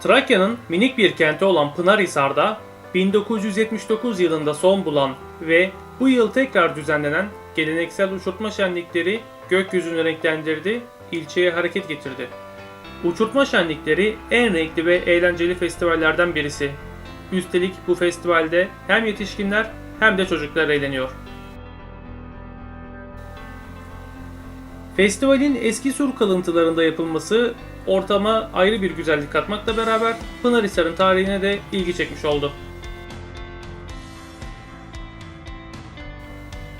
Trakya'nın minik bir kenti olan Pınarhisar'da 1979 yılında son bulan ve bu yıl tekrar düzenlenen geleneksel uçurtma şenlikleri gökyüzünü renklendirdi, ilçeye hareket getirdi. Uçurtma şenlikleri en renkli ve eğlenceli festivallerden birisi. Üstelik bu festivalde hem yetişkinler hem de çocuklar eğleniyor. Festivalin eski sur kalıntılarında yapılması ortama ayrı bir güzellik katmakla beraber Pınarhisar'ın tarihine de ilgi çekmiş oldu.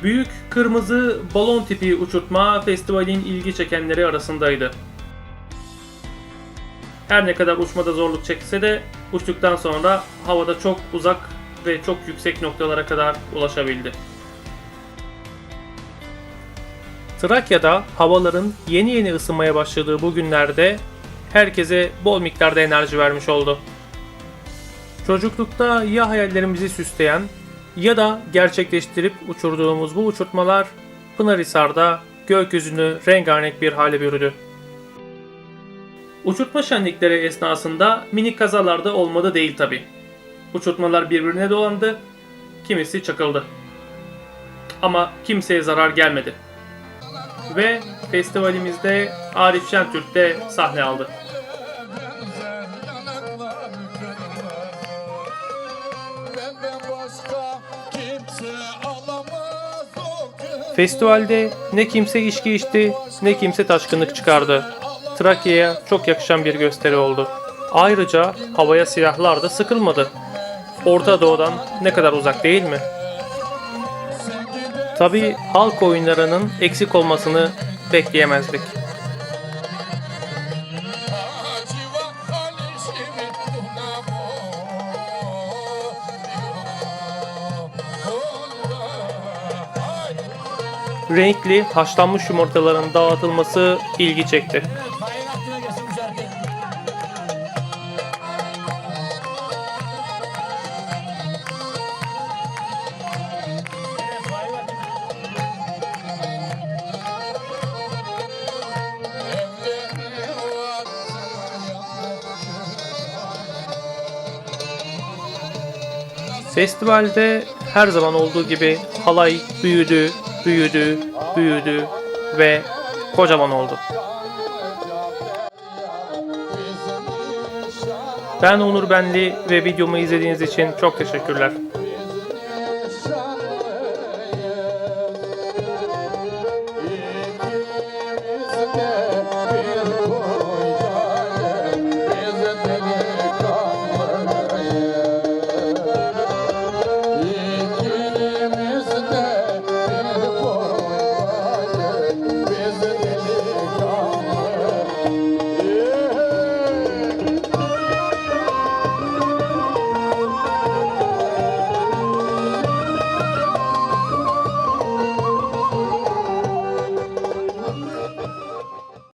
Büyük kırmızı balon tipi uçurtma festivalin ilgi çekenleri arasındaydı. Her ne kadar uçmada zorluk çekse de uçtuktan sonra havada çok uzak ve çok yüksek noktalara kadar ulaşabildi. Trakya'da havaların yeni yeni ısınmaya başladığı bu günlerde herkese bol miktarda enerji vermiş oldu. Çocuklukta ya hayallerimizi süsleyen ya da gerçekleştirip uçurduğumuz bu uçurtmalar Pınarhisar'da gökyüzünü rengarenk bir hale bürüdü. Uçurtma şenlikleri esnasında minik kazalar da olmadı değil tabi. Uçurtmalar birbirine dolandı, kimisi çakıldı. Ama kimseye zarar gelmedi. Ve festivalimizde Arif Şentürk de sahne aldı. Festivalde ne kimse içki içti ne kimse taşkınlık çıkardı. Trakya'ya çok yakışan bir gösteri oldu. Ayrıca havaya silahlar da sıkılmadı. Orta Doğu'dan ne kadar uzak değil mi? Tabi halk oyunlarının eksik olmasını bekleyemezdik. Renkli haşlanmış yumurtaların dağıtılması ilgi çekti. Festivalde her zaman olduğu gibi halay büyüdü, büyüdü, büyüdü ve kocaman oldu. Ben Onur Benli ve videomu izlediğiniz için çok teşekkürler.